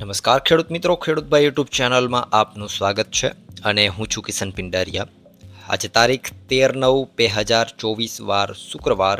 નમસ્કાર ખેડૂત મિત્રો ખેડૂતભાઈ યુટ્યુબ ચેનલમાં આપનું સ્વાગત છે અને હું છું કિશન પિંડારિયા. આજે તારીખ તેર નવ બે હજાર ચોવીસ વાર શુક્રવાર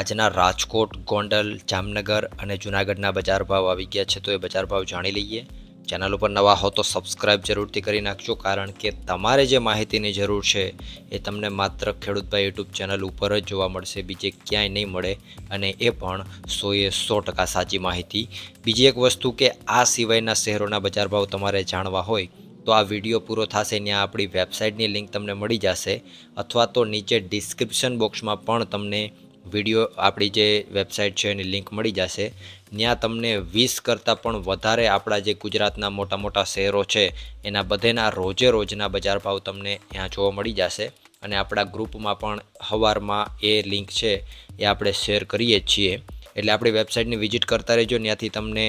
આજના રાજકોટ, ગોંડલ, જામનગર અને જૂનાગઢના બજાર ભાવ આવી ગયા છે, તો એ બજાર ભાવ જાણી લઈએ. ચેનલ ઉપર નવા હો તો સબસ્ક્રાઇબ જરૂરથી કરી નાખજો, કારણ કે તમારે જે માહિતીની જરૂર છે એ તમને માત્ર ખેડૂતભાઈ યુટ્યુબ ચેનલ ઉપર જ જોવા મળશે, બીજે ક્યાંય નહીં મળે, અને એ પણ સોએ સો ટકા સાચી માહિતી. બીજી એક વસ્તુ કે આ સિવાયના શહેરોના બજાર ભાવ તમારે જાણવા હોય, તો આ વીડિયો પૂરો થશે, ત્યાં આપણી વેબસાઇટની લિંક તમને મળી જશે, અથવા તો નીચે ડિસ્ક્રિપ્શન બોક્સમાં પણ તમને વીડિયો આપણી જે વેબસાઇટ છે એની લિંક મળી જશે. ત્યાં તમને વીસ કરતાં પણ વધારે આપણા જે ગુજરાતના મોટા મોટા શહેરો છે, એના બધેના રોજે રોજના બજાર ભાવ તમને ત્યાં જોવા મળી જશે. અને આપણા ગ્રુપમાં પણ સવારમાં એ લિંક છે, એ આપણે શેર કરીએ છીએ. એટલે આપણી વેબસાઇટની વિઝિટ કરતા રહેજો, ત્યાંથી તમને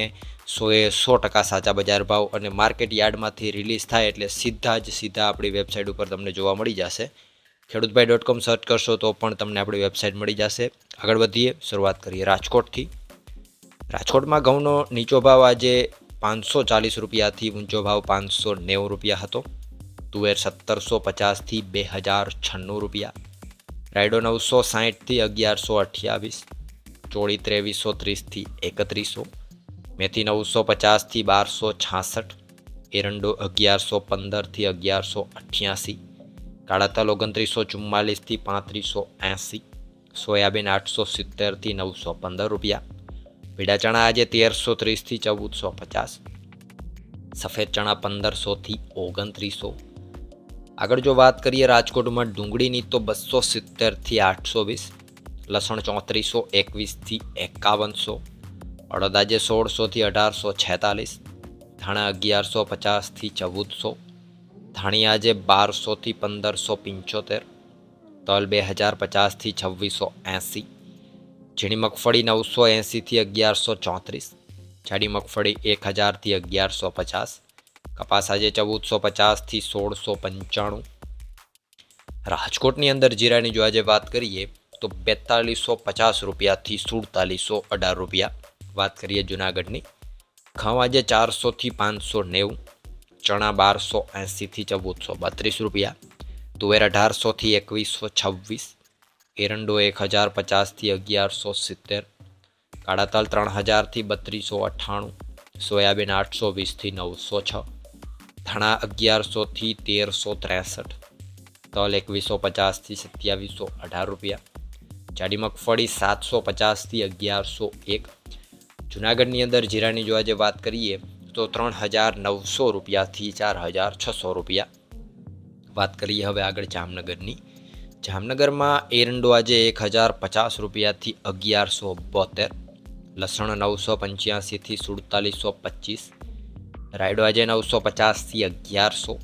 સોએ સો ટકા સાચા બજાર ભાવ અને માર્કેટ યાર્ડમાંથી રિલીઝ થાય એટલે સીધા જ સીધા આપણી વેબસાઇટ ઉપર તમને જોવા મળી જશે. ખેડૂતભાઈ ડોટ કોમ સર્ચ કરશો તો પણ તમને આપણી વેબસાઇટ મળી જશે. આગળ વધીએ, શરૂઆત કરીએ રાજકોટથી. રાજકોટમાં ઘઉંનો નીચો ભાવ આજે પાંચસો ચાલીસ રૂપિયાથી ઊંચો ભાવ પાંચસો નેવું રૂપિયા હતો. તુવેર સત્તરસો પચાસથી બે હજાર છન્નું રૂપિયા. રાયડો નવસો સાહીઠથી અગિયારસો અઠ્યાવીસ. ચોળી ત્રેવીસો ત્રીસથી એકત્રીસો. મેથી નવસો પચાસથી બારસો છાસઠ. એરંડો અગિયારસો પંદરથી અગિયારસો અઠ્યાસી. કાળા તલ ઓગણત્રીસો ચુમ્માલીસથી પાંત્રીસો એંસી, સોયાબીન આઠસો સિત્તેરથી નવસો પંદર રૂપિયા. પીળા ચણા આજે તેરસો ત્રીસથી ચૌદસો પચાસ. સફેદ ચણા પંદરસોથી ઓગણત્રીસો. આગળ જો વાત કરીએ રાજકોટમાં ડુંગળીની તો બસો સિત્તેરથી આઠસો વીસ, લસણ ચોત્રીસો એકવીસથી એકાવનસો, અડદ આજે સોળસોથી અઢારસો છેતાલીસ, ધાણા અગિયારસો પચાસથી ચૌદસો ધાણી આજે બારસોથી પંદરસો પંચોતેર, તલ બે હજાર પચાસથી છવ્વીસો એંસી, ઝીણી મગફળી નવસો એંસીથી અગિયારસો ચોત્રીસ, જાડી મગફળી એક હજારથી અગિયારસો પચાસ, કપાસ આજે ચૌદસો પચાસથી સોળસો પંચાણું. રાજકોટની અંદર જીરાની જો આજે વાત કરીએ, તો બેતાલીસો પચાસ રૂપિયાથી સુડતાલીસો અઢાર રૂપિયા. વાત કરીએ જુનાગઢની ઘઉં આજે ચારસોથી પાંચસો નેવું ચણા બારસો એંસીથી ચૌદસો બત્રીસ રૂપિયા, તુવેર અઢારસોથી એકવીસો છવ્વીસ, એરંડો એક હજાર પચાસથી અગિયારસો સિત્તેર, કાળા તલ ત્રણ હજારથી બત્રીસો અઠ્ઠાણું, સોયાબીન આઠસો વીસથી નવસો છ, ધણા અગિયારસોથી તેરસો ત્રેસઠ, તલ એકવીસો પચાસથી સત્યાવીસો અઢાર રૂપિયા, જાડી મગફળી સાતસો પચાસથી અગિયારસો એક, જુનાગઢની અંદર જીરાની જો આજે વાત કરીએ તો ત્રણ હજાર નવસો રૂપિયાથી ચાર હજાર છસો રૂપિયા. વાત કરીએ હવે આગળ જામનગરની. જામનગરમાં એરંડો આજે એક હજાર પચાસ રૂપિયાથી અગિયારસો બોતેર, લસણ નવસો પંચ્યાસીથી સુડતાલીસો પચીસ, રાયડો આજે નવસો પચાસથી અગિયારસો,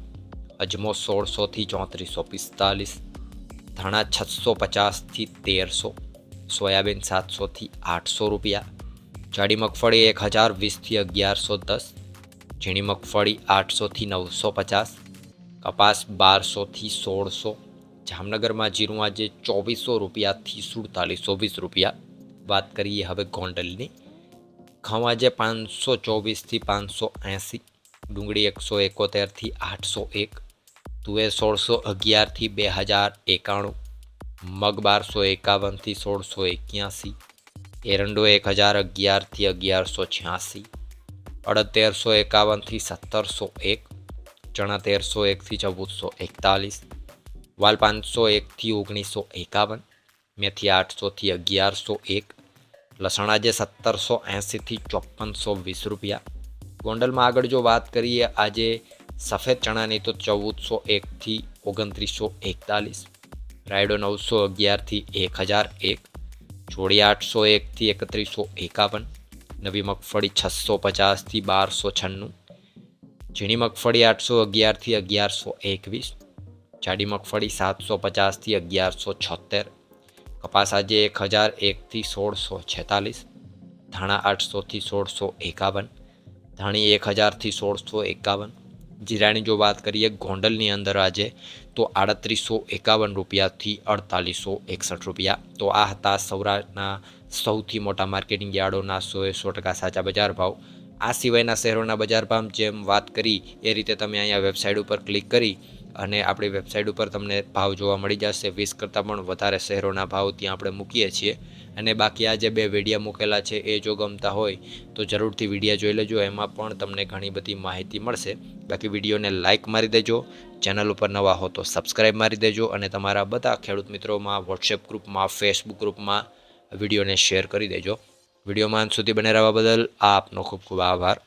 અજમો સોળસોથી ચોત્રીસો પિસ્તાલીસ, ધાણા છસો પચાસથી તેરસો, સોયાબીન સાતસોથી આઠસો રૂપિયા જાડી મગફળી એક હજાર, વીસથી અગિયારસો દસ, ઝીણી મગફળી આઠસોથી નવસો પચાસ, કપાસ બારસોથી સોળસો, જામનગરમાં જીરું આજે ચોવીસો રૂપિયાથી સુડતાલીસો વીસ રૂપિયા. વાત કરીએ હવે ગોંડલની. ઘઉં આજે પાંચસો ચોવીસથી પાંચસો એંસી, ડુંગળી એકસો એકોતેરથી આઠસો એક, તુવેર સોળસો અગિયારથી બે હજાર એકાણું, મગ બારસો એકાવનથી સોળસો એક્યાસી એરંડો એક હજાર અગિયારથી અગિયારસો છ્યાસી અડદ તેરસો એકાવનથી સત્તરસો એક ચણા તેરસો એકથી ચૌદસો એકતાલીસ વાલ પાંચસો એકથી ઓગણીસો એકાવન, મેથી આઠસોથી અગિયારસો એક લસણ આજે સત્તરસો એંસીથી ચોપનસો વીસ રૂપિયા. ગોંડલમાં આગળ જો વાત કરીએ, આજે સફેદ ચણાની તો ચૌદસો એકથી ઓગણત્રીસો એકતાલીસ, રાયડો નવસો અગિયારથી એક હજાર એક જોડી આઠસો એકથી એકત્રીસો એકાવન, નવી મગફળી છસો પચાસથી બારસો છન્નું, ઝીણી મગફળી આઠસો અગિયારથી અગિયારસો એકવીસ, જાડી મગફળી સાતસો પચાસથી અગિયારસો છોતેર, કપાસ આજે એક હજાર એકથી સોળસો છેતાલીસ, ધાણા આઠસોથી સોળસો એકાવન, ધાણી એક હજારથી સોળસો એકાવન જીરાની જો વાત કરીએ ગોંડલની અંદર આજે, તો આડત્રીસો એકાવન રૂપિયાથી અડતાલીસો એકસઠ રૂપિયા. તો આ હતા સૌરાષ્ટ્રના સૌથી મોટા માર્કેટિંગ યાર્ડોના સો એ સો ટકા સાચા બજાર ભાવ. આ સિવાયના શહેરોના બજાર ભાવ જેમ વાત કરી, એ રીતે તમે અહીંયા વેબસાઇટ ઉપર ક્લિક કરી અને આપણી વેબસાઇટ ઉપર તમને ભાવ જોવા મળી જશે. વીસ કરતાં પણ વધારે શહેરોના ભાવ ત્યાં આપણે મૂકીએ છીએ. અને બાકી આ જે બે વિડીયા મૂકેલા છે એ જો ગમતા હોય તો જરૂરથી વિડીયા જોઈ લેજો. એમાં પણ તમને ઘણી બધી માહિતી મળશે. બાકી વિડીયોને લાઇક મારી દેજો. ચેનલ ઉપર નવા હો તો સબસ્ક્રાઈબ મારી દેજો. અને તમારા બધા ખેડૂત મિત્રોમાં વોટ્સએપ ગ્રુપમાં ફેસબુક ગ્રુપમાં વિડીયોને શેર કરી દેજો. વિડીયોમાં અંત સુધી બને રહેવા બદલ આપનો ખૂબ ખૂબ આભાર.